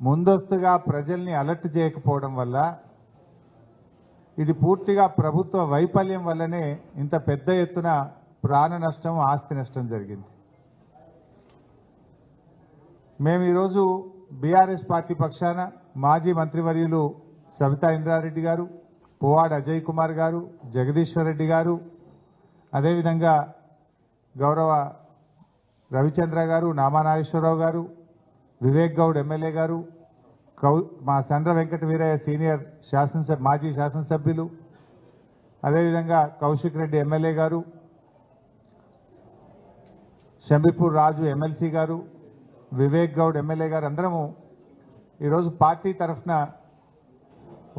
ముందస్తుగా ప్రజల్ని అలర్ట్ చేయకపోవడం వల్ల ఇది పూర్తిగా ప్రభుత్వ వైఫల్యం వల్లనే ఇంత పెద్ద ఎత్తున ప్రాణ నష్టం ఆస్తి నష్టం జరిగింది. మేము ఈరోజు బీఆర్ఎస్ పార్టీ పక్షాన మాజీ మంత్రివర్యులు సవితా ఇంద్రారెడ్డి గారు పువ్వాడ అజయ్ కుమార్ గారు జగదీశ్వర్ రెడ్డి గారు అదేవిధంగా గౌరవ రవిచంద్ర గారు నామానాగేశ్వరరావు గారు వివేక్ గౌడ్ ఎమ్మెల్యే గారు కౌ మా సండ్ర వెంకట వీరయ్య సీనియర్ శాసనసభ మాజీ శాసనసభ్యులు అదేవిధంగా కౌశిక్ రెడ్డి ఎమ్మెల్యే గారు షంబిపూర్ రాజు ఎమ్మెల్సీ గారు వివేక్ గౌడ్ ఎమ్మెల్యే గారు అందరము ఈరోజు పార్టీ తరఫున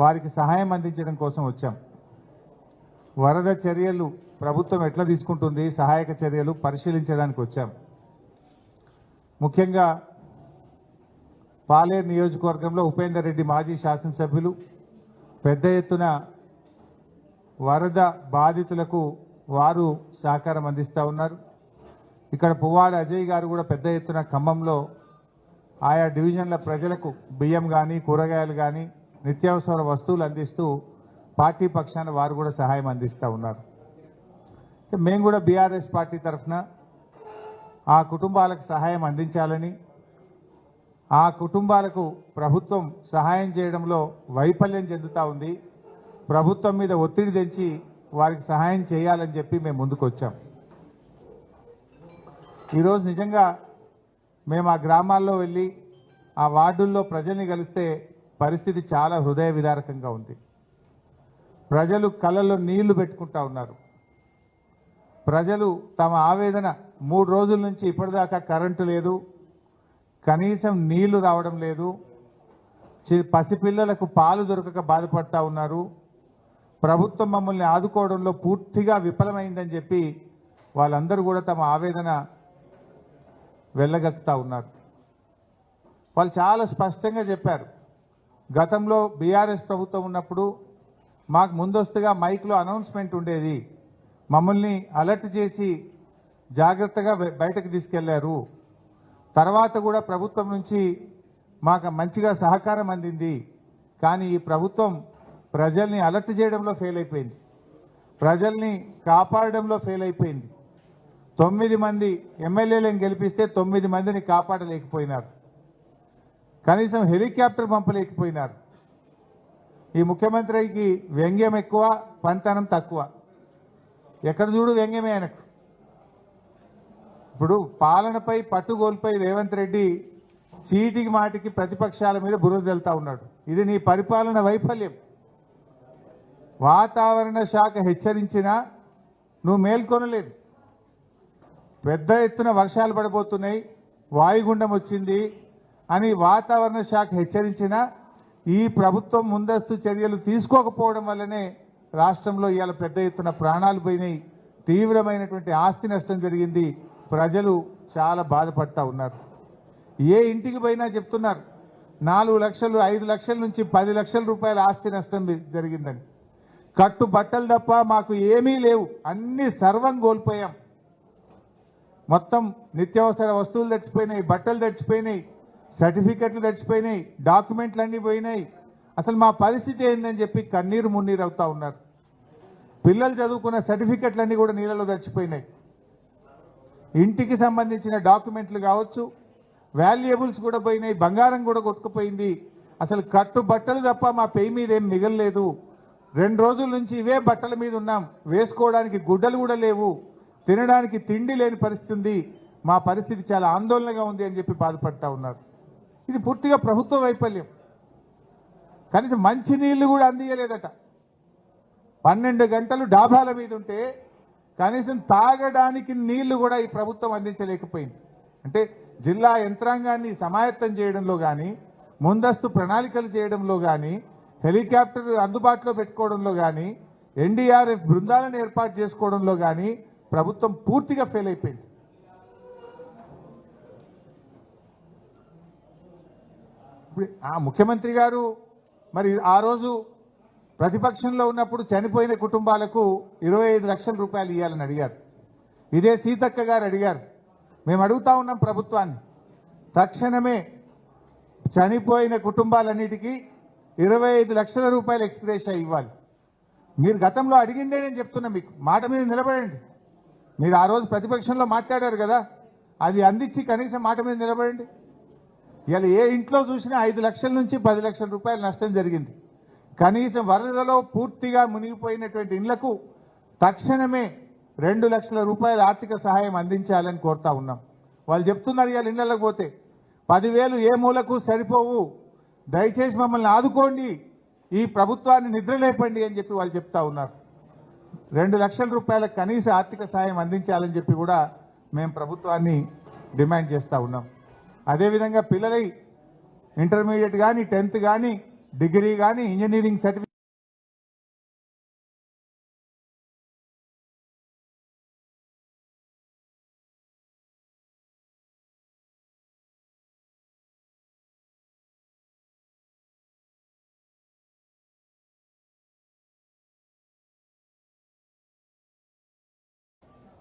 వారికి సహాయం అందించడం కోసం వచ్చాం. వరద చర్యలు ప్రభుత్వం ఎట్లా తీసుకుంటుంది సహాయక చర్యలు పరిశీలించడానికి వచ్చాం. ముఖ్యంగా పాలేరు నియోజకవర్గంలో ఉపేందర్ రెడ్డి మాజీ శాసనసభ్యులు. పెద్ద ఎత్తున వరద బాధితులకు వారు సహకారం అందిస్తూ ఉన్నారు. ఇక్కడ పువ్వాడ అజయ్ గారు కూడా పెద్ద ఎత్తున ఖమ్మంలో ఆయా డివిజన్ల ప్రజలకు బియ్యం కానీ కూరగాయలు కానీ నిత్యావసర వస్తువులు అందిస్తూ పార్టీ పక్షాన వారు కూడా సహాయం అందిస్తూ ఉన్నారు. మేము కూడా బీఆర్ఎస్ పార్టీ తరఫున ఆ కుటుంబాలకు సహాయం అందించాలని ఆ కుటుంబాలకు ప్రభుత్వం సహాయం చేయడంలో వైఫల్యం చెందుతా ఉంది. ప్రభుత్వం మీద ఒత్తిడి తెంచి వారికి సహాయం చేయాలని చెప్పి మేము ముందుకొచ్చాం. ఈరోజు నిజంగా మేము ఆ గ్రామాల్లో వెళ్ళి ఆ వార్డుల్లో ప్రజల్ని కలిస్తే పరిస్థితి చాలా హృదయ విదారకంగా ఉంది. ప్రజలు కళ్ళల్లో నీళ్ళు పెట్టుకుంటా ఉన్నారు. ప్రజలు తమ ఆవేదన మూడు రోజుల నుంచి ఇప్పటిదాకా కరెంటు లేదు. కనీసం నీళ్ళు రావడం లేదు. చి- పసిపిల్లలకు పాలు దొరకక బాధపడతా ఉన్నారు. ప్రభుత్వం మమ్మల్ని ఆదుకోవడంలో పూర్తిగా విఫలమైందని చెప్పి వాళ్ళందరూ కూడా తమ ఆవేదన వెళ్ళగక్కుతా ఉన్నారు. వాళ్ళు చాలా స్పష్టంగా చెప్పారు. గతంలో బీఆర్ఎస్ ప్రభుత్వం ఉన్నప్పుడు మాకు ముందస్తుగా మైక్లో అనౌన్స్మెంట్ ఉండేది. మమ్మల్ని అలర్ట్ చేసి జాగ్రత్తగా బయటకు తీసుకెళ్ళారు. తర్వాత కూడా ప్రభుత్వం నుంచి మాకు మంచిగా సహకారం అందింది. కానీ ఈ ప్రభుత్వం ప్రజల్ని అలర్ట్ చేయడంలో ఫెయిల్ అయిపోయింది. ప్రజల్ని కాపాడడంలో ఫెయిల్ అయిపోయింది. తొమ్మిది మంది ఎమ్మెల్యేలను గెలిపిస్తే తొమ్మిది మందిని కాపాడలేకపోయినారు. కనీసం హెలికాప్టర్ పంపలేకపోయినారు. ఈ ముఖ్యమంత్రికి వ్యంగ్యం ఎక్కువ పంతనం తక్కువ. ఎక్కడ చూడు వ్యంగ్యమే ఆయనకు. ఇప్పుడు పాలనపై పట్టుగోలుపై రేవంత్ రెడ్డి చీటికి మాటికి ప్రతిపక్షాల మీద బురద వెళ్తా ఉన్నాడు. ఇది నీ పరిపాలన వైఫల్యం. వాతావరణ శాఖ హెచ్చరించినా నువ్వు మేల్కొనలేదు. పెద్ద ఎత్తున వర్షాలు పడబోతున్నాయి వాయుగుండం వచ్చింది అని వాతావరణ శాఖ హెచ్చరించినా ఈ ప్రభుత్వం ముందస్తు చర్యలు తీసుకోకపోవడం వల్లనే రాష్ట్రంలో ఇవాళ పెద్ద ఎత్తున ప్రాణాలు పోయినాయి. తీవ్రమైనటువంటి ఆస్తి నష్టం జరిగింది. ప్రజలు చాలా బాధపడతా ఉన్నారు. ఏ ఇంటికి పోయినా చెప్తున్నారు నాలుగు లక్షలు ఐదు లక్షల నుంచి పది లక్షల రూపాయల ఆస్తి నష్టం జరిగిందని. కట్టు బట్టలు తప్ప మాకు ఏమీ లేవు అన్ని సర్వం కోల్పోయాం. మొత్తం నిత్యావసర వస్తువులు తెచ్చిపోయినాయి బట్టలు తెచ్చిపోయినాయి సర్టిఫికెట్లు తెచ్చిపోయినాయి డాక్యుమెంట్లు అన్నీ పోయినాయి. అసలు మా పరిస్థితి ఏందని చెప్పి కన్నీరు మున్నీరు అవుతా ఉన్నారు. పిల్లలు చదువుకున్న సర్టిఫికెట్లన్నీ కూడా నీళ్ళలో తెచ్చిపోయినాయి. ఇంటికి సంబంధించిన డాక్యుమెంట్లు కావచ్చు వాల్యుయబుల్స్ కూడా పోయినాయి బంగారం కూడా కొట్టుకుపోయింది. అసలు కట్టు బట్టలు తప్ప మా పెయి మీద ఏం మిగలలేదు. రెండు రోజుల నుంచి ఇవే బట్టల మీద ఉన్నాం. వేసుకోవడానికి గుడ్డలు కూడా లేవు. తినడానికి తిండి లేని పరిస్థితి మా పరిస్థితి చాలా ఆందోళనగా ఉంది అని చెప్పి బాధపడతా ఉన్నారు. ఇది పూర్తిగా ప్రభుత్వ వైఫల్యం. కనీసం మంచినీళ్ళు కూడా అందియలేదట. పన్నెండు గంటలు డాబాల మీద ఉంటే కనీసం తాగడానికి నీళ్ళు కూడా ఈ ప్రభుత్వం అందించలేకపోయింది. అంటే జిల్లా యంత్రాంగాన్ని సమాయత్తం చేయడంలో కానీ ముందస్తు ప్రణాళికలు చేయడంలో కానీ హెలికాప్టర్ అందుబాటులో పెట్టుకోవడంలో కానీ ఎన్డీఆర్ఎఫ్ బృందాలను ఏర్పాటు చేసుకోవడంలో కానీ ప్రభుత్వం పూర్తిగా ఫెయిల్ అయిపోయింది. ఇప్పుడు ఆ ముఖ్యమంత్రి గారు మరి ఆ రోజు ప్రతిపక్షంలో ఉన్నప్పుడు చనిపోయిన కుటుంబాలకు ఇరవై ఐదు లక్షల రూపాయలు ఇవ్వాలని అడిగారు. ఇదే సీతక్క గారు అడిగారు. మేము అడుగుతా ఉన్నాం ప్రభుత్వాన్ని. తక్షణమే చనిపోయిన కుటుంబాలన్నిటికీ ఇరవై ఐదు లక్షల రూపాయలు ఎక్స్గ్రేషియా ఇవ్వాలి. మీరు గతంలో అడిగిందే నేను చెప్తున్నా మీకు. మాట మీద నిలబడండి. మీరు ఆ రోజు ప్రతిపక్షంలో మాట్లాడారు కదా అది అందించి కనీసం మాట మీద నిలబడండి. ఇలా ఏ ఇంట్లో చూసినా ఐదు లక్షల నుంచి పది లక్షల రూపాయల నష్టం జరిగింది. కనీసం వరదలో పూర్తిగా మునిగిపోయినటువంటి ఇళ్ళకు తక్షణమే రెండు లక్షల రూపాయల ఆర్థిక సహాయం అందించాలని కోరుతా ఉన్నాం. వాళ్ళు చెప్తున్నారు ఇవాళ ఇళ్ళకు పోతే. పదివేలు ఏ మూలకు సరిపోవు. దయచేసి మమ్మల్ని ఆదుకోండి. ఈ ప్రభుత్వాన్ని నిద్రలేపండి అని చెప్పి వాళ్ళు చెప్తా ఉన్నారు. రెండు లక్షల రూపాయల కనీస ఆర్థిక సాయం అందించాలని చెప్పి కూడా మేము ప్రభుత్వాన్ని డిమాండ్ చేస్తూ ఉన్నాం. అదేవిధంగా పిల్లలై ఇంటర్మీడియట్ కానీ టెన్త్ కానీ డిగ్రీ కానీ ఇంజనీరింగ్ సర్టిఫికేట్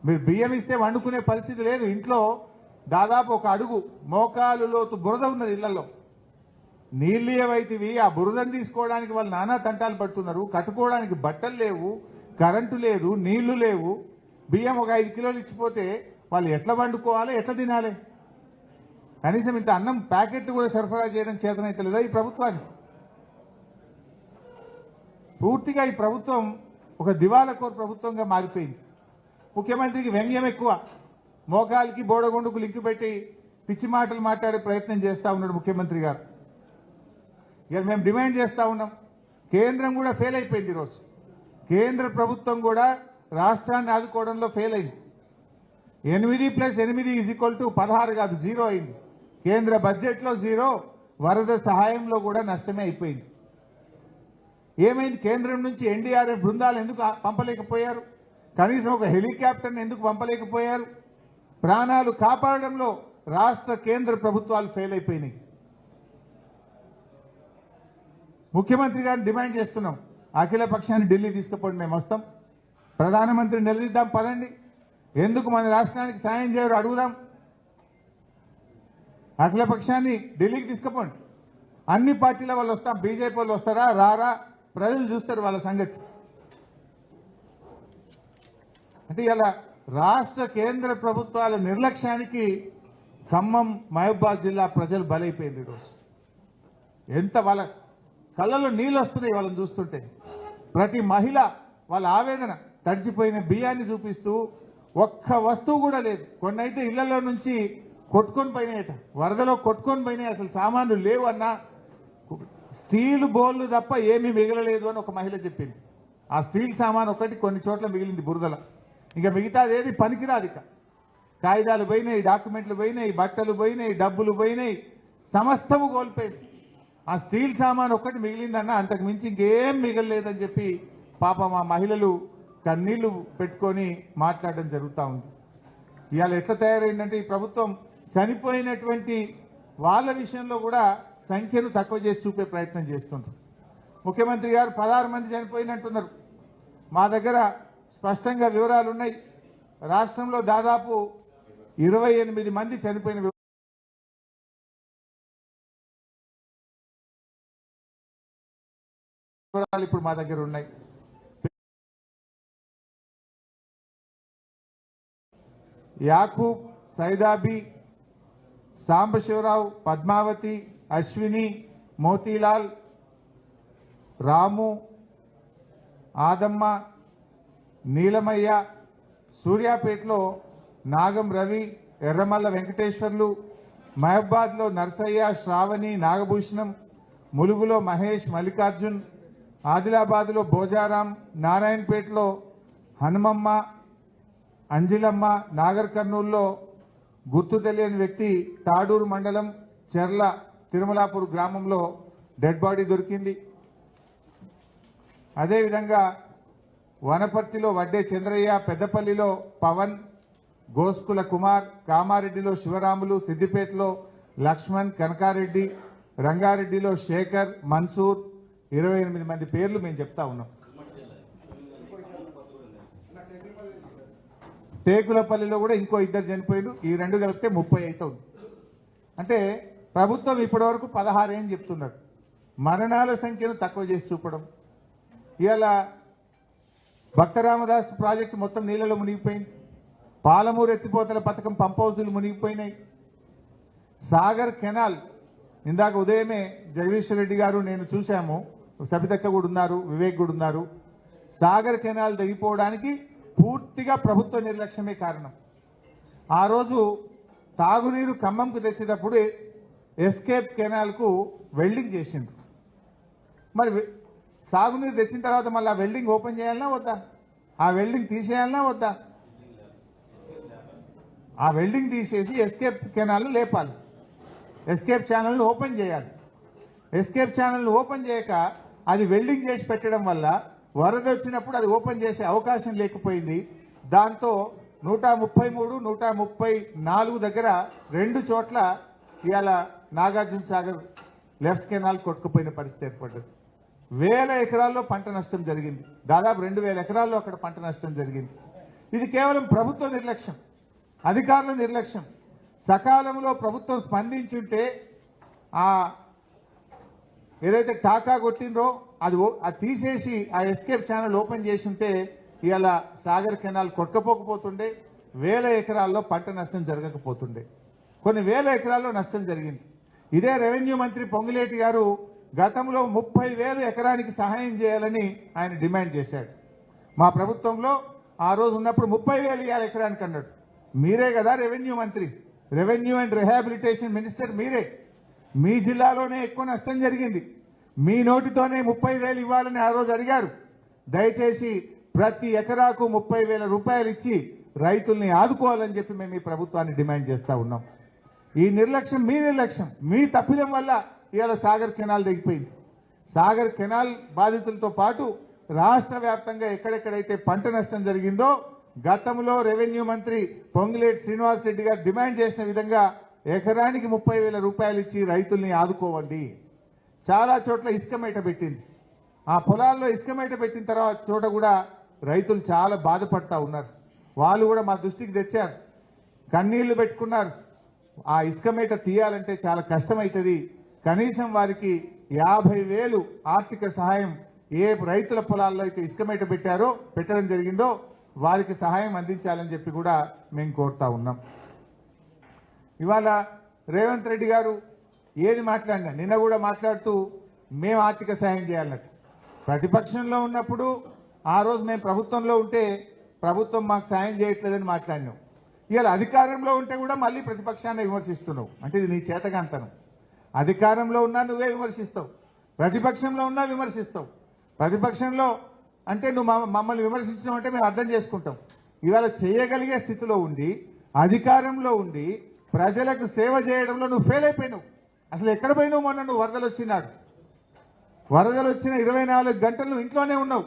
మీరు బియ్యం ఇస్తే వండుకునే పరిస్థితి లేదు. ఇంట్లో దాదాపు ఒక అడుగు మోకాలు లోతు బురద ఉన్నది ఇళ్ళలో. నీళ్ళు ఏవైతివి? ఆ బురదను తీసుకోవడానికి వాళ్ళు నానా తంటాలు పడుతున్నారు. కట్టుకోవడానికి బట్టలు లేవు కరెంటు లేదు నీళ్ళు లేవు. బియ్యం ఒక ఐదు కిలోలు ఇచ్చిపోతే వాళ్ళు ఎట్లా వండుకోవాలి? ఎట్లా తినాలి? కనీసం ఇంత అన్నం ప్యాకెట్లు కూడా సరఫరా చేయడం చేతనైతే లేదా ఈ ప్రభుత్వానికి? పూర్తిగా ఈ ప్రభుత్వం ఒక దివాలకోర్ ప్రభుత్వంగా మారిపోయింది. ముఖ్యమంత్రికి వ్యంగ్యం ఎక్కువ. మోకాలికి బోడగొండుకు లింక్ పెట్టి పిచ్చి మాటలు మాట్లాడే ప్రయత్నం చేస్తా ఉన్నాడు ముఖ్యమంత్రి గారు. ఇక మేము డిమాండ్ చేస్తా ఉన్నాం. కేంద్రం కూడా ఫెయిల్ అయిపోయింది ఈరోజు. కేంద్ర ప్రభుత్వం కూడా రాష్ట్రాన్ని ఆదుకోవడంలో ఫెయిల్ అయింది. ఎనిమిది ప్లస్ ఎనిమిది ఈజ్ ఈక్వల్ టు పదహారు కాదు జీరో అయింది. కేంద్ర బడ్జెట్లో జీరో వరద సహాయంలో కూడా నష్టమే అయిపోయింది. ఏమైంది? కేంద్రం నుంచి ఎన్డీఆర్ఎఫ్ బృందాలు ఎందుకు పంపలేకపోయారు? కనీసం ఒక హెలికాప్టర్ని ఎందుకు పంపలేకపోయారు? ప్రాణాలు కాపాడడంలో రాష్ట్ర కేంద్ర ప్రభుత్వాలు ఫెయిల్ అయిపోయినాయి. ముఖ్యమంత్రి గారిని డిమాండ్ చేస్తున్నాం. అఖిల పక్షాన్ని ఢిల్లీ తీసుకుపోండి మేము వస్తాం. ప్రధానమంత్రి నిలదీద్దాం పదండి. ఎందుకు మన రాష్ట్రానికి సాయం చేయరు అడుగుదాం. అఖిల పక్షాన్ని ఢిల్లీకి తీసుకుపోండి. అన్ని పార్టీల వాళ్ళు వస్తాం బీజేపీ వాళ్ళు వస్తారా రారా? ప్రజలు చూస్తారు వాళ్ళ సంగతి. అంటే ఇలా రాష్ట్ర కేంద్ర ప్రభుత్వాల నిర్లక్ష్యానికి ఖమ్మం మహబూబాద్ జిల్లా ప్రజలు బలైపోయింది ఈరోజు. ఎంత వాళ్ళ కళ్ళలో నీళ్ళు వస్తున్నాయి వాళ్ళని చూస్తుంటే. ప్రతి మహిళ వాళ్ళ ఆవేదన తడిచిపోయిన బియ్యాన్ని చూపిస్తూ ఒక్క వస్తువు కూడా లేదు. కొన్ని అయితే ఇళ్ళలో నుంచి కొట్టుకొని పోయినాయట. వరదలో కొట్టుకొని పోయినాయి. అసలు సామాన్లు లేవు అన్న స్టీల్ బోర్లు తప్ప ఏమీ మిగలలేదు అని ఒక మహిళ చెప్పింది. ఆ స్టీల్ సామాన్ ఒకటి కొన్ని చోట్ల మిగిలింది బురదల. ఇంకా మిగతాది ఏది పనికిరాదు ఇక. కాగితాలు పోయినాయి డాక్యుమెంట్లు పోయినాయి బట్టలు పోయినాయి డబ్బులు పోయినాయి సమస్తము కోల్పోయింది. ఆ స్టీల్ సామాన్ ఒక్కటి మిగిలిందన్న అంతకు మించి ఇంకేం మిగలలేదని చెప్పి పాపం ఆ మహిళలు కన్నీళ్ళు పెట్టుకొని మాట్లాడడం జరుగుతూ ఉంది. ఇవాళ ఎట్లా తయారైందంటే ఈ ప్రభుత్వం చనిపోయినటువంటి వాళ్ళ విషయంలో కూడా సంఖ్యను తక్కువ చేసి చూపే ప్రయత్నం చేస్తుంటారు ముఖ్యమంత్రి గారు పదహారు మంది చనిపోయినట్టున్నారు. మా దగ్గర స్పష్టంగా వివరాలు ఉన్నాయి రాష్ట్రంలో దాదాపు ఇరవై ఎనిమిది మంది చనిపోయిన వివరాలు ఇప్పుడు మా దగ్గర ఉన్నాయి. యాకూబ్ సైదాబి సాంబశివరావు పద్మావతి అశ్విని మోతీలాల్ రాము ఆదమ్మ నీలమయ్య సూర్యాపేటలో నాగం రవి ఎర్రమల్ల వెంకటేశ్వర్లు మహబాద్లో నర్సయ్య శ్రావణి నాగభూషణం ములుగులో మహేష్ మల్లికార్జున్ ఆదిలాబాద్లో భోజారాం నారాయణపేటలో హనుమమ్మ అంజిలమ్మ నాగర్ కర్నూల్లో గుర్తు తెలియని వ్యక్తి తాడూరు మండలం చెర్ల తిరుమలాపూర్ గ్రామంలో డెడ్ బాడీ దొరికింది. అదేవిధంగా వనపర్తిలో వడ్డే చంద్రయ్య పెద్దపల్లిలో పవన్ గోస్కుల కుమార్ కామారెడ్డిలో శివరాములు సిద్దిపేటలో లక్ష్మణ్ కనకారెడ్డి రంగారెడ్డిలో శేఖర్ మన్సూర్ ఇరవై ఎనిమిది మంది పేర్లు మేము చెప్తా ఉన్నాం. టేకులపల్లిలో కూడా ఇంకో ఇద్దరు చనిపోయారు ఈ రెండు కలిపితే ముప్పై అవుతుంది అంటే ప్రభుత్వం ఇప్పటివరకు పదహారేం చెప్తున్నారు. మరణాల సంఖ్యను తక్కువ చేసి చూపడం. ఇవాళ భక్తరామదాస్ ప్రాజెక్టు మొత్తం నీళ్ళలో మునిగిపోయింది. పాలమూరు ఎత్తిపోతల పథకం పంప్ హౌజులు మునిగిపోయినాయి. సాగర్ కెనాల్ ఇందాక ఉదయమే జగదీశ్వర్ రెడ్డి గారు నేను చూశాము. సబితక్క కూడా ఉన్నారు వివేక్ కూడా ఉన్నారు. సాగర్ కెనాల్ తెగిపోవడానికి పూర్తిగా ప్రభుత్వ నిర్లక్ష్యమే కారణం. ఆ రోజు తాగునీరు ఖమ్మంకు తెచ్చేటప్పుడు ఎస్కేప్ కెనాల్కు వెల్డింగ్ చేసిండ్రు. మరి సాగునీరు తెచ్చిన తర్వాత మళ్ళీ ఆ వెల్డింగ్ ఓపెన్ చేయాలన్నా వద్దా? ఆ వెల్డింగ్ తీసేయాలన్నా వద్దా? ఆ వెల్డింగ్ తీసేసి ఎస్కేప్ కెనాల్ను లేపాలి. ఎస్కేప్ ఛానల్ను ఓపెన్ చేయాలి. ఎస్కేప్ ఛానల్ను ఓపెన్ చేయక అది వెల్డింగ్ చేసి పెట్టడం వల్ల వరద వచ్చినప్పుడు అది ఓపెన్ చేసే అవకాశం లేకపోయింది. దాంతో నూట ముప్పై మూడు నూట ముప్పై నాలుగు దగ్గర రెండు చోట్ల ఇవాళ నాగార్జున సాగర్ లెఫ్ట్ కెనాల్ కొట్టుకుపోయిన పరిస్థితి ఏర్పడ్డది. వేల ఎకరాల్లో పంట నష్టం జరిగింది. దాదాపు రెండు వేల ఎకరాల్లో అక్కడ పంట నష్టం జరిగింది. ఇది కేవలం ప్రభుత్వ నిర్లక్ష్యం అధికారుల నిర్లక్ష్యం. సకాలంలో ప్రభుత్వం స్పందించుంటే ఆ ఏదైతే టాకా కొట్టిండ్రో అది ఓ- అది తీసేసి ఆ ఎస్కేప్ ఛానల్ ఓపెన్ చేసి ఉంటే ఇవాళ సాగర్ కెనాల్ కొట్టకపోకపోతుండే వేల ఎకరాల్లో పంట నష్టం జరగకపోతుండే. కొన్ని వేల ఎకరాల్లో నష్టం జరిగింది. ఇదే రెవెన్యూ మంత్రి పొంగులేటి గారు గతంలో ముప్పై వేలు ఎకరానికి సహాయం చేయాలని ఆయన డిమాండ్ చేశాడు. మా ప్రభుత్వంలో ఆ రోజు ఉన్నప్పుడు ముప్పై వేలు ఇవ్వాలి ఎకరానికి అన్నాడు మీరే కదా రెవెన్యూ మంత్రి. రెవెన్యూ అండ్ రిహాబిలిటేషన్ మినిస్టర్ మీరే. మీ జిల్లాలోనే ఎక్కువ నష్టం జరిగింది. మీ నోటితోనే ముప్పై వేలు ఇవ్వాలని ఆ రోజు అడిగారు. దయచేసి ప్రతి ఎకరాకు ముప్పై వేల రూపాయలు ఇచ్చి రైతుల్ని ఆదుకోవాలని చెప్పి మేము ఈ ప్రభుత్వాన్ని డిమాండ్ చేస్తా ఉన్నాం. ఈ నిర్లక్ష్యం మీ నిర్లక్ష్యం మీ తప్పిదం వల్ల ఇవాళ సాగర్ కెనాల్ దిగిపోయింది సాగర్ కెనాల్ బాధితులతో పాటు రాష్ట్ర వ్యాప్తంగా ఎక్కడెక్కడైతే పంట నష్టం జరిగిందో గతంలో రెవెన్యూ మంత్రి పొంగులేటి శ్రీనివాసరెడ్డి గారు డిమాండ్ చేసిన విధంగా ఎకరానికి ముప్పై వేల రూపాయలు ఇచ్చి రైతుల్ని ఆదుకోవండి. చాలా చోట్ల ఇసుక మేట పెట్టింది. ఆ పొలాల్లో ఇసుక మేట పెట్టిన తర్వాత చోట కూడా రైతులు చాలా బాధపడతా ఉన్నారు. వాళ్ళు కూడా మా దృష్టికి తెచ్చారు. కన్నీళ్ళు పెట్టుకున్నారు. ఆ ఇసుక మేట తీయాలంటే చాలా కష్టమవుతుంది కనీసం వారికి యాభై వేలు ఆర్థిక సహాయం ఏ రైతుల పొలాల్లో అయితే ఇసుక మేట పెట్టారో పెట్టడం జరిగిందో వారికి సహాయం అందించాలని చెప్పి కూడా మేము కోరుతా ఉన్నాం. ఇవాళ రేవంత్ రెడ్డి గారు ఏది మాట్లాడినా నిన్న కూడా మాట్లాడుతూ మేము ఆర్థిక సాయం చేయాలన్నట్టు. ప్రతిపక్షంలో ఉన్నప్పుడు ఆ రోజు మేము ప్రభుత్వంలో ఉంటే ప్రభుత్వం మాకు సాయం చేయట్లేదని మాట్లాడినాం. ఇవాళ అధికారంలో ఉంటే కూడా మళ్ళీ ప్రతిపక్షాన్ని విమర్శిస్తున్నావు. అంటే ఇది నీ చేతగాంతనం. అధికారంలో ఉన్నా నువ్వే విమర్శిస్తావు. ప్రతిపక్షంలో ఉన్నా విమర్శిస్తావు. ప్రతిపక్షంలో అంటే నువ్వు మమ్మల్ని విమర్శించడం అంటే మేము అర్థం చేసుకుంటాం. ఇవాళ చేయగలిగే స్థితిలో ఉండి అధికారంలో ఉండి ప్రజలకు సేవ చేయడంలో నువ్వు ఫెయిల్ అయిపోయినావు. అసలు ఎక్కడ పోయినావు మొన్న నువ్వు వరదలు వచ్చినాడు? వరదలు వచ్చిన ఇరవై నాలుగు గంటలు నువ్వు ఇంట్లోనే ఉన్నావు.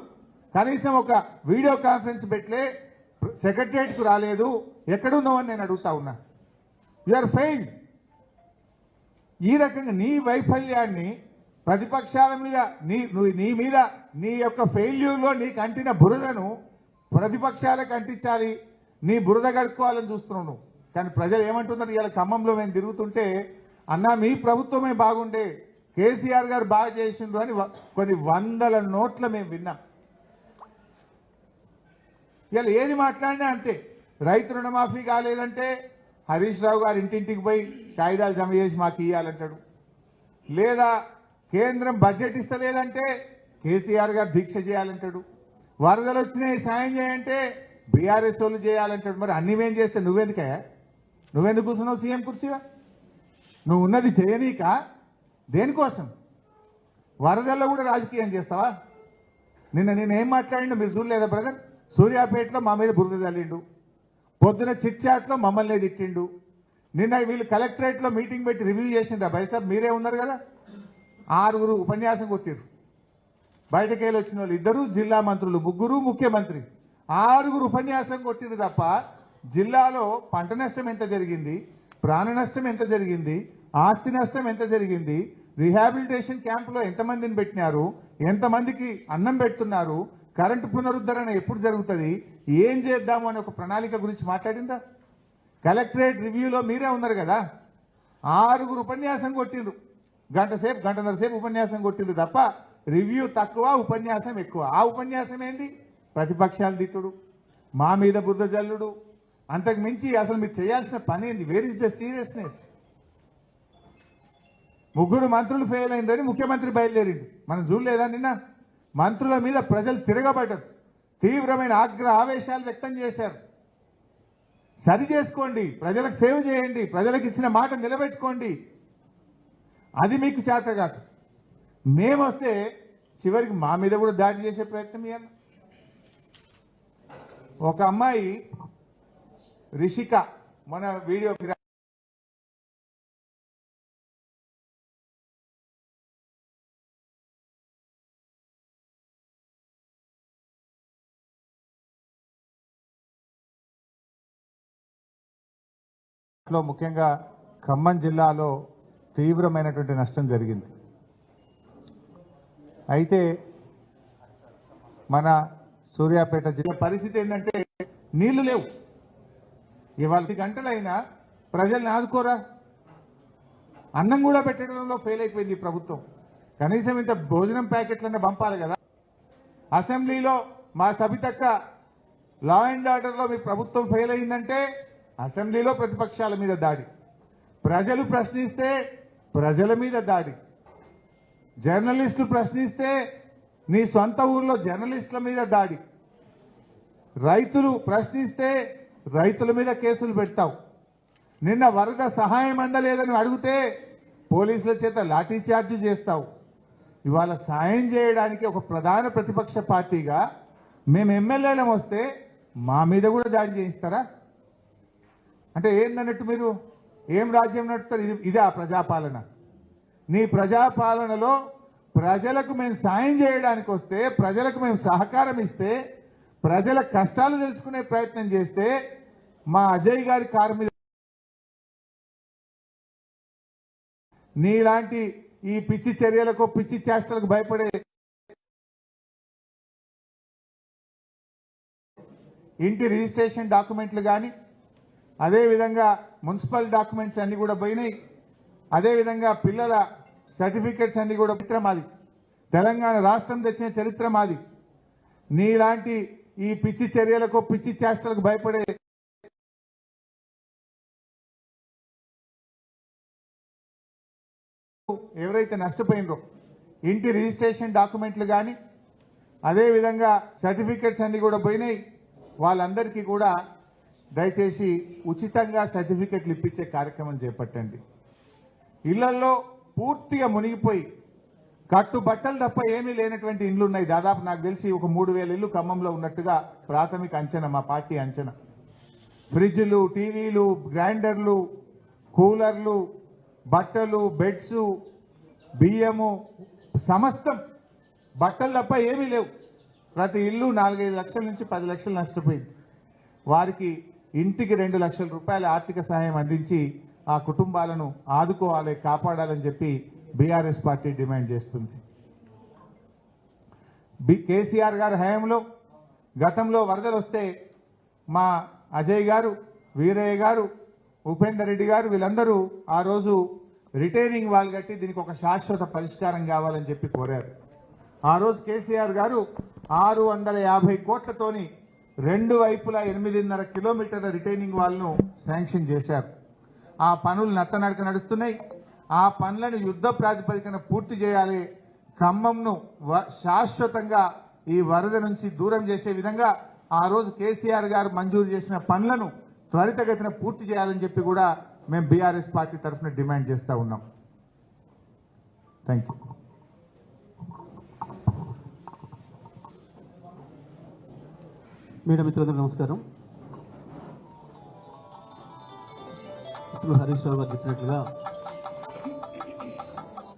కనీసం ఒక వీడియో కాన్ఫరెన్స్ పెట్టలే సెక్రటరియట్కు రాలేదు. ఎక్కడున్నావు అని నేను అడుగుతా ఉన్నా. ఆర్ ఫెయిల్డ్ ఈ రకంగా నీ వైఫల్యాన్ని ప్రతిపక్షాల మీద నీ నువ్వు నీ మీద నీ యొక్క ఫెయిల్యూర్లో నీకు అంటిన బురదను ప్రతిపక్షాలకు అంటించాలి. నీ బురద కడుక్కోవాలని చూస్తున్నావు నువ్వు. కానీ ప్రజలు ఏమంటున్నారు? ఇలా ఖమ్మంలో మేము తిరుగుతుంటే అన్నా మీ ప్రభుత్వమే బాగుండే. కేసీఆర్ గారు బాగా చేసిండ్రు అని కొన్ని వందల నోట్ల మేము విన్నాం. ఇలా ఏది మాట్లాడినా అంతే. రైతు రుణమాఫీ కాలేదంటే హరీష్ రావు గారు ఇంటింటికి పోయి కాగితాలు జమ చేసి మాకు ఇవ్వాలంటాడు లేదా కేంద్రం బడ్జెట్ ఇస్తలేదంటే కేసీఆర్ గారు దీక్ష చేయాలంటాడు. వరదలు వచ్చినాయి సాయం చేయంటే బీఆర్ఎస్ వాళ్ళు చేయాలంటాడు. మరి అన్ని మేం చేస్తే నువ్వెందుకే నువ్వెందుకు కూర్చున్నావు? సీఎం కుర్చీలో? నువ్వు ఉన్నది చేయనీక దేనికోసం? వరదల్లో కూడా రాజకీయం చేస్తావా? నిన్న నేను ఏం మాట్లాడిండు మీరు చూడలేదా బ్రదర్? సూర్యాపేటలో మా మీద బురద చల్లిండు పొద్దున చిట్చాట్లో మమ్మల్ని తిట్టిండు. నిన్న వీళ్ళు కలెక్టరేట్లో మీటింగ్ పెట్టి రివ్యూ చేసిండ్రా. బైసాబ్ మీరే ఉన్నారు కదా? ఆరుగురు ఉపన్యాసం కొట్టిరు బయటకు వెళ్ళి వచ్చిన వాళ్ళు ఇద్దరు జిల్లా మంత్రులు ముగ్గురు ముఖ్యమంత్రి. ఆరుగురు ఉపన్యాసం కొట్టిరు తప్ప జిల్లాలో పంట నష్టం ఎంత జరిగింది? ప్రాణ నష్టం ఎంత జరిగింది? ఆస్తి నష్టం ఎంత జరిగింది? రీహాబిలిటేషన్ క్యాంపులో ఎంతమందిని పెట్టినారు? ఎంతమందికి అన్నం పెడుతున్నారు? కరెంటు పునరుద్ధరణ ఎప్పుడు జరుగుతుంది? ఏం చేద్దాము అనే ఒక ప్రణాళిక గురించి మాట్లాడిందా? కలెక్టరేట్ రివ్యూలో మీరే ఉన్నారు కదా? ఆరుగురు ఉపన్యాసం కొట్టిండ్రు. గంట సేపు గంటన్నర సేపు ఉపన్యాసం కొట్టిండ్రు తప్ప రివ్యూ తక్కువ ఉపన్యాసం ఎక్కువ. ఆ ఉపన్యాసం ఏంటి ప్రతిపక్షాలు దిట్టుడు మా మీద బుద్ధ జల్లుడు అంతకు మించి అసలు మీరు చేయాల్సిన పని ఏంది? వేర్ ఇస్ ద సీరియస్నెస్ ముగ్గురు మంత్రులు ఫెయిల్ అయిందని ముఖ్యమంత్రి బయలుదేరిండు. మనం చూడలేదా నిన్న? మంత్రుల మీద ప్రజలు తిరగబడ్డారు. తీవ్రమైన ఆగ్రహ ఆవేశాలు వ్యక్తం చేశారు. సరి చేసుకోండి ప్రజలకు సేవ చేయండి ప్రజలకు ఇచ్చిన మాట నిలబెట్టుకోండి. అది మీకు చేత కాదు. మేమొస్తే చివరికి మా మీద కూడా దాడి చేసే ప్రయత్నం చేయాలి. ఒక అమ్మాయి రిషిక మన వీడియో లో ముఖ్యంగా ఖమ్మం జిల్లాలో తీవ్రమైనటువంటి నష్టం జరిగింది. అయితే మన సూర్యాపేట జిల్లా పరిస్థితి ఏంటంటే నీళ్ళు లేవు. ఇవాళ గంటలైనా ప్రజల్ని ఆదుకోరా? అన్నం కూడా పెట్టడంలో ఫెయిల్ అయిపోయింది ఈ ప్రభుత్వం. కనీసం ఇంత భోజనం ప్యాకెట్లనే పంపాలి కదా? అసెంబ్లీలో మా సభితక్క లా అండ్ ఆర్డర్లో మీ ప్రభుత్వం ఫెయిల్ అయిందంటే అసెంబ్లీలో ప్రతిపక్షాల మీద దాడి. ప్రజలు ప్రశ్నిస్తే ప్రజల మీద దాడి. జర్నలిస్టులు ప్రశ్నిస్తే నీ సొంత ఊర్లో జర్నలిస్టుల మీద దాడి. రైతులు ప్రశ్నిస్తే రైతుల మీద కేసులు పెడతావు నిన్న వరద సహాయం అందలేదని అడిగితే పోలీసుల చేత లాఠీ చార్జ్ చేస్తావు. ఇవాళ సాయం చేయడానికి ఒక ప్రధాన ప్రతిపక్ష పార్టీగా మేము ఎమ్మెల్యేలం వస్తే మా మీద కూడా దాడి చేయిస్తారా? అంటే ఏందన్నట్టు మీరు? ఏం రాజ్యం నడుపుతారు? ఇది ఇదా ప్రజాపాలన. నీ ప్రజాపాలనలో ప్రజలకు మేము సాయం చేయడానికి వస్తే ప్రజలకు మేము సహకారం ఇస్తే ప్రజల కష్టాలు తెలుసుకునే ప్రయత్నం చేస్తే మా అజయ్ గారి కారు మీద నీలాంటి ఈ పిచ్చి చర్యలకు పిచ్చి చేష్టలకు భయపడే ఇంటి రిజిస్ట్రేషన్ డాక్యుమెంట్లు కానీ అదేవిధంగా మున్సిపల్ డాక్యుమెంట్స్ అన్ని కూడా పోయినాయి. అదేవిధంగా పిల్లల సర్టిఫికెట్స్ అన్ని కూడా చరిత్ర మాది. తెలంగాణ రాష్ట్రం తెచ్చిన చరిత్ర మాది. నీలాంటి ఈ పిచ్చి చర్యలకు పిచ్చి చేష్టలకు భయపడే ఎవరైతే నష్టపోయినరో ఇంటి రిజిస్ట్రేషన్ డాక్యుమెంట్లు కానీ అదేవిధంగా సర్టిఫికెట్స్ అన్నీ కూడా పోయినాయి. వాళ్ళందరికీ కూడా దయచేసి ఉచితంగా సర్టిఫికెట్లు ఇప్పించే కార్యక్రమం చేపట్టండి. ఇళ్ళలో పూర్తిగా మునిగిపోయి కట్టు బట్టలు తప్ప ఏమీ లేనటువంటి ఇండ్లు ఉన్నాయి దాదాపు నాకు తెలిసి ఒక మూడు వేల ఇల్లు ఖమ్మంలో ఉన్నట్టుగా ప్రాథమిక అంచనా మా పార్టీ అంచనా. ఫ్రిడ్జ్లు టీవీలు గ్రైండర్లు కూలర్లు బట్టలు బెడ్స్ బియ్యము సమస్తం బట్టలు తప్ప ఏమీ లేవు. ప్రతి ఇల్లు నాలుగైదు లక్షల నుంచి పది లక్షలు నష్టపోయింది. వారికి ఇంటికి రెండు లక్షల రూపాయల ఆర్థిక సహాయం అందించి ఆ కుటుంబాలను ఆదుకోవాలి కాపాడాలని చెప్పి బీఆర్ఎస్ పార్టీ డిమాండ్ చేస్తుంది. బి కేసీఆర్ గారి హయాంలో గతంలో వరదలు వస్తే మా అజయ్ గారు వీరయ్య గారు ఉపేందర్ రెడ్డి గారు వీళ్ళందరూ ఆ రోజు రిటైనింగ్ వాల్ కట్టి దీనికి ఒక శాశ్వత పరిష్కారం కావాలని చెప్పి కోరారు. ఆ రోజు కేసీఆర్ గారు ఆరు వందల యాభై కోట్లతోని రెండు వైపులా ఎనిమిదిన్నర కిలోమీటర్ల రిటైనింగ్ వాల్ను శాంక్షన్ చేశారు. ఆ పనులు నత్తనడక నడుస్తున్నాయి. ఆ పనులను యుద్ధ ప్రాతిపదికన పూర్తి చేయాలి. ఖమ్మంను వ- శాశ్వతంగా ఈ వరద నుంచి దూరం చేసే విధంగా ఆ రోజు కేసీఆర్ గారు మంజూరు చేసిన పనులను త్వరితగతిన పూర్తి చేయాలని చెప్పి కూడా మేము బీఆర్ఎస్ పార్టీ తరఫున డిమాండ్ చేస్తూ ఉన్నాం. థ్యాంక్ యూ మీడియా మిత్రులందరూ నమస్కారం. ఇప్పుడు హరీష్ రావు గారు చెప్పినట్లుగా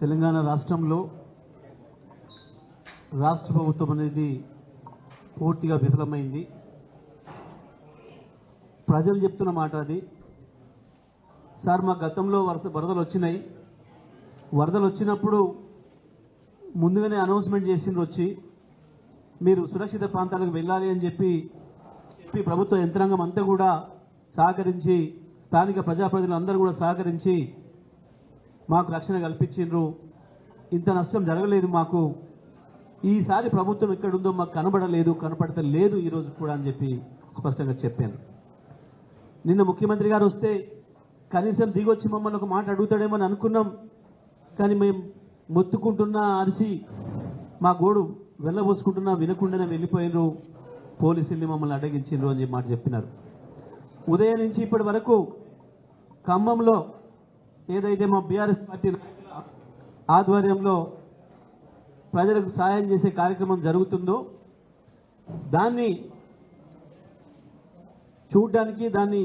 తెలంగాణ రాష్ట్రంలో రాష్ట్ర ప్రభుత్వం అనేది పూర్తిగా విఫలమైంది. ప్రజలు చెప్తున్న మాట అది. సార్ మా గతంలో వరద వరదలు వచ్చినాయి. వరదలు వచ్చినప్పుడు ముందుగానే అనౌన్స్మెంట్ చేసిండ్రు వచ్చి మీరు సురక్షిత ప్రాంతాలకు వెళ్ళాలి అని చెప్పి చెప్పి ప్రభుత్వ యంత్రాంగం అంతా కూడా సహకరించి స్థానిక ప్రజాప్రతినిధులు అందరూ కూడా సహకరించి మాకు రక్షణ కల్పించిండ్రు. ఇంత నష్టం జరగలేదు మాకు. ఈసారి ప్రభుత్వం ఎక్కడుందో మాకు కనబడలేదు కనపడత లేదు ఈరోజు కూడా అని చెప్పి స్పష్టంగా చెప్పాను. నిన్న ముఖ్యమంత్రి గారు వస్తే కనీసం దిగొచ్చి మమ్మల్ని ఒక మాట అడుగుతాడేమో అని అనుకున్నాం. కానీ మేము మొత్తుకుంటున్నా అరిసి మా గోడు వెళ్ళబోసుకుంటున్నా వినకుండానే వెళ్ళిపోయినరు. పోలీసుల్ని మమ్మల్ని అడ్డగించిండ్రు అని మాట చెప్పినారు. ఉదయం నుంచి ఇప్పటి వరకు ఖమ్మంలో ఏదైతే మా బీఆర్ఎస్ పార్టీ ఆధ్వర్యంలో ప్రజలకు సాయం చేసే కార్యక్రమం జరుగుతుందో దాన్ని చూడ్డానికి దాన్ని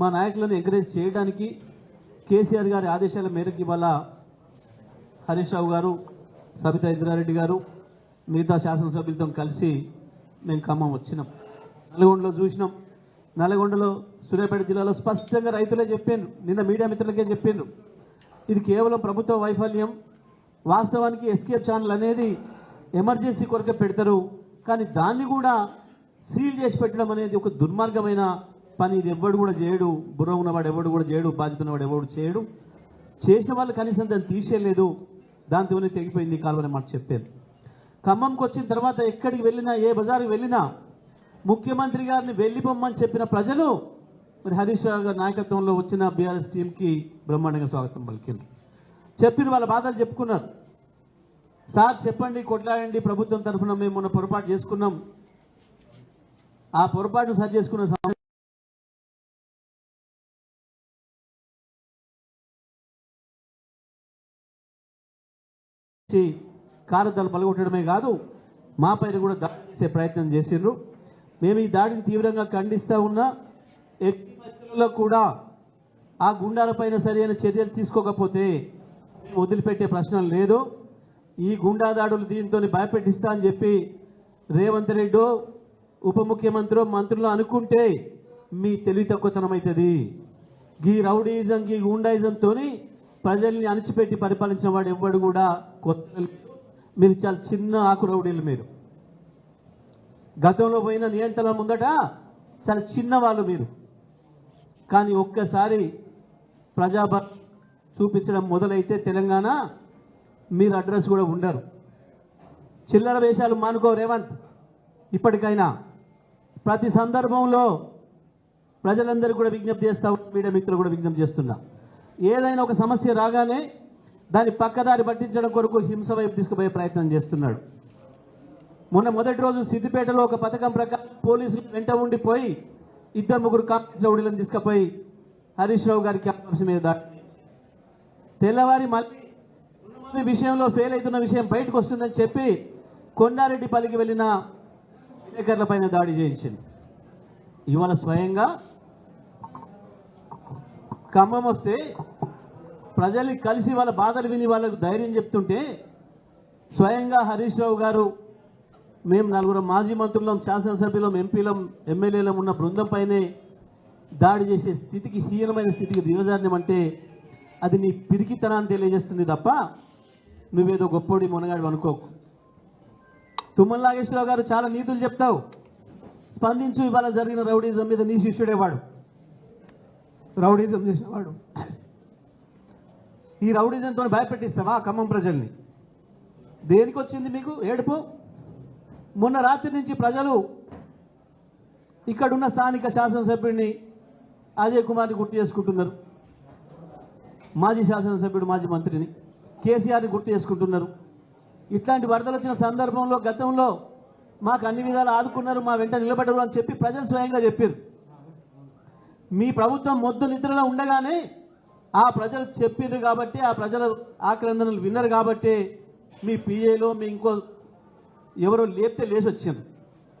మా నాయకులను ఎంకరేజ్ చేయడానికి కేసీఆర్ గారి ఆదేశాల మేరకు ఇవాళ హరీష్ రావు గారు సబితా ఇంద్రారెడ్డి గారు మిగతా శాసనసభ్యులతో కలిసి మేము ఖమ్మం వచ్చినాం. నల్గొండలో చూసినాం. నల్గొండలో సూర్యాపేట జిల్లాలో స్పష్టంగా రైతులే చెప్పిండ్రు. నిన్న మీడియా మిత్రులకే చెప్పిండ్రు. ఇది కేవలం ప్రభుత్వ వైఫల్యం. వాస్తవానికి ఎస్కేప్ ఛానల్ అనేది ఎమర్జెన్సీ కొరకే పెడతారు. కానీ దాన్ని కూడా సీల్ చేసి పెట్టడం అనేది ఒక దుర్మార్గమైన పని ఇది ఎవ్వడు కూడా చేయడు బుర్ర ఉన్నవాడు ఎవడు కూడా చేయడు బాధ్యత ఉన్నవాడు ఎవడు చేయడు. చేసిన వాళ్ళు కనీసం దాన్ని తీసేయలేదు దాంతోనే తెగిపోయింది కాలువని మాట చెప్పారు. ఖమ్మంకి వచ్చిన తర్వాత ఎక్కడికి వెళ్ళినా ఏ బజార్కి వెళ్ళినా ముఖ్యమంత్రి గారిని వెళ్ళిపోమ్మని చెప్పిన ప్రజలు మరి హరీష్ రావు గారి నాయకత్వంలో వచ్చిన బీఆర్ఎస్ టీంకి బ్రహ్మాండంగా స్వాగతం పలికింది. చెప్పిన వాళ్ళ బాధలు చెప్పుకున్నారు. సార్ చెప్పండి కొట్లాడండి ప్రభుత్వం తరఫున మేము మొన్న పొరపాటు చేసుకున్నాం. ఆ పొరపాటు సరి చేసుకున్న సమయం చేసి పలగొట్టడమే కాదు మా పైన కూడా దాడి చేసే ప్రయత్నం చేసిండ్రు. మేము ఈ దాడిని తీవ్రంగా ఖండిస్తూ ఉన్నా ఎట్టి కూడా ఆ గుండాలపైన సరైన చర్యలు తీసుకోకపోతే వదిలిపెట్టే ప్రశ్న లేదు. ఈ గుండా దాడులు దీంతో భయపెట్టిస్తా అని చెప్పి రేవంత్ రెడ్డి ఉప ముఖ్యమంత్రి మంత్రులు అనుకుంటే మీ తెలివి తక్కువతనం అవుతుంది. గీ రౌడీజం గీ గుండాయిజంతో ప్రజల్ని అణిచిపెట్టి పరిపాలించిన వాడు ఎవ్వడు కూడా కొత్త మీరు చాలా చిన్న ఆకురౌడీలు మీరు. గతంలో పోయిన నియంత్రణ ముందట చాలా చిన్న వాళ్ళు మీరు. కానీ ఒక్కసారి ప్రజాభ చూపించడం మొదలైతే తెలంగాణ మీరు అడ్రస్ కూడా ఉండరు. చిల్లర వేషాలు మానుకో రేవంత్. ఇప్పటికైనా ప్రతి సందర్భంలో ప్రజలందరూ కూడా విజ్ఞప్తి చేస్తా మీడియా మిత్రులు కూడా విజ్ఞప్తి చేస్తున్నా ఏదైనా ఒక సమస్య రాగానే దాన్ని పక్కదారి పట్టించడం కొరకు హింస వైపు తీసుకుపోయే ప్రయత్నం చేస్తున్నాడు. మొన్న మొదటి రోజు సిద్దిపేటలో ఒక పథకం ప్రకారం పోలీసులు వెంట ఉండిపోయి ఇద్దరు ముగ్గురు కాంగ్రెస్ రౌడీలను తీసుకుపోయి హరీష్ రావు గారి క్యాంపస్ మీద దాడి తెల్లవారి మళ్ళీ విషయంలో ఫెయిల్ అవుతున్న విషయం బయటకు వస్తుందని చెప్పి కొండారెడ్డిపల్లికి వెళ్ళిన విలేకరుల పైన దాడి చేయించింది. ఇవాళ స్వయంగా ఖమ్మం వస్తే ప్రజల్ని కలిసి వాళ్ళ బాధలు విని వాళ్ళకు ధైర్యం చెప్తుంటే స్వయంగా హరీష్ రావు గారు మేము నలుగురు మాజీ మంత్రులం శాసనసభ్యులం ఎంపీలం ఎమ్మెల్యేలం ఉన్న బృందంపైనే దాడి చేసే స్థితికి హీనమైన స్థితికి దిగజారినామంటే అది నీ పిరికితనాన్ని తెలియజేస్తుంది తప్ప నువ్వేదో గొప్పోడి మునగాడు అనుకోకు. తుమ్మల నాగేశ్వరరావు గారు చాలా నీతులు చెప్తావు. స్పందించు ఇవాళ జరిగిన రౌడీజం మీద నీ శిష్యుడేవాడు. రౌడీజం చేసేవాడు. ఈ రౌడిజంతో భయపెట్టిస్తావా ఖమ్మం ప్రజల్ని? దేనికి వచ్చింది మీకు ఏడుపు? మొన్న రాత్రి నుంచి ప్రజలు ఇక్కడున్న స్థానిక శాసనసభ్యుడిని అజయ్ కుమార్ని గుర్తు చేసుకుంటున్నారు. మాజీ శాసనసభ్యుడు మాజీ మంత్రిని కేసీఆర్ని గుర్తు చేసుకుంటున్నారు. ఇట్లాంటి వరదలు వచ్చిన సందర్భంలో గతంలో మాకు అన్ని విధాలు ఆదుకున్నారు మా వెంట నిలబడరు అని చెప్పి ప్రజలు స్వయంగా చెప్పారు. మీ ప్రభుత్వం మొద్దు నిద్రలో ఉండగానే ఆ ప్రజలు చెప్పిర్రు కాబట్టి ఆ ప్రజల ఆక్రందనలు విన్నారు కాబట్టి మీ పిఏలో మీ ఇంకో ఎవరో లేపితే లేచి వచ్చారు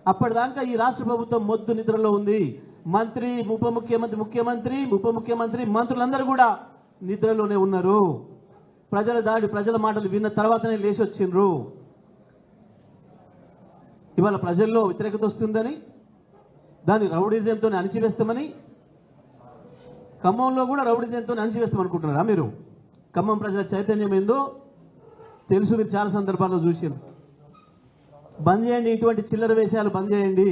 అప్పటిదాకా ఈ రాష్ట్ర ప్రభుత్వం మొద్దు నిద్రలో ఉంది. మంత్రి ఉప ముఖ్యమంత్రి ముఖ్యమంత్రి ఉప ముఖ్యమంత్రి మంత్రులందరూ కూడా నిద్రలోనే ఉన్నారు. ప్రజల దాడి ప్రజల మాటలు విన్న తర్వాతనే లేచి వచ్చిండ్రు. ఇవాళ ప్రజల్లో వ్యతిరేకత వస్తుందని దాన్ని రౌడిజంతో అణిచివేస్తామని ఖమ్మంలో కూడా రౌడీజంతో అణిచివేస్తాం అనుకుంటున్నారా మీరు? ఖమ్మం ప్రజల చైతన్యం ఏందో తెలుసు మీరు చాలా సందర్భాల్లో చూసారు బంద్ చేయండి ఇటువంటి చిల్లర వేషాలు బంద్ చేయండి.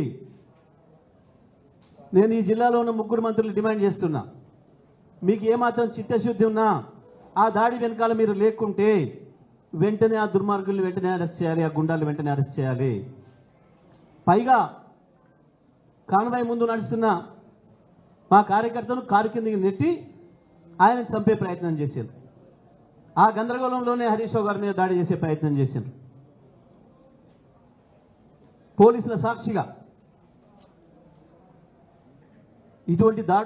నేను ఈ జిల్లాలో ఉన్న ముగ్గురు మంత్రులు డిమాండ్ చేస్తున్నా. మీకు ఏమాత్రం చిత్తశుద్ధి ఉన్నా ఆ దాడి వెనకాల మీరు లేకుంటే వెంటనే ఆ దుర్మార్గుల్ని వెంటనే అరెస్ట్ చేయాలి ఆ గుండాలు వెంటనే అరెస్ట్ చేయాలి. పైగా కాన్వాయ్ ముందు నడుస్తున్న మా కార్యకర్తను కారు కిందకి నెట్టి ఆయన చంపే ప్రయత్నం చేశారు. ఆ గందరగోళంలోనే హరీష్ గారి మీద దాడి చేసే ప్రయత్నం చేశారు. పోలీసుల సాక్షిగా ఇటువంటి దాడి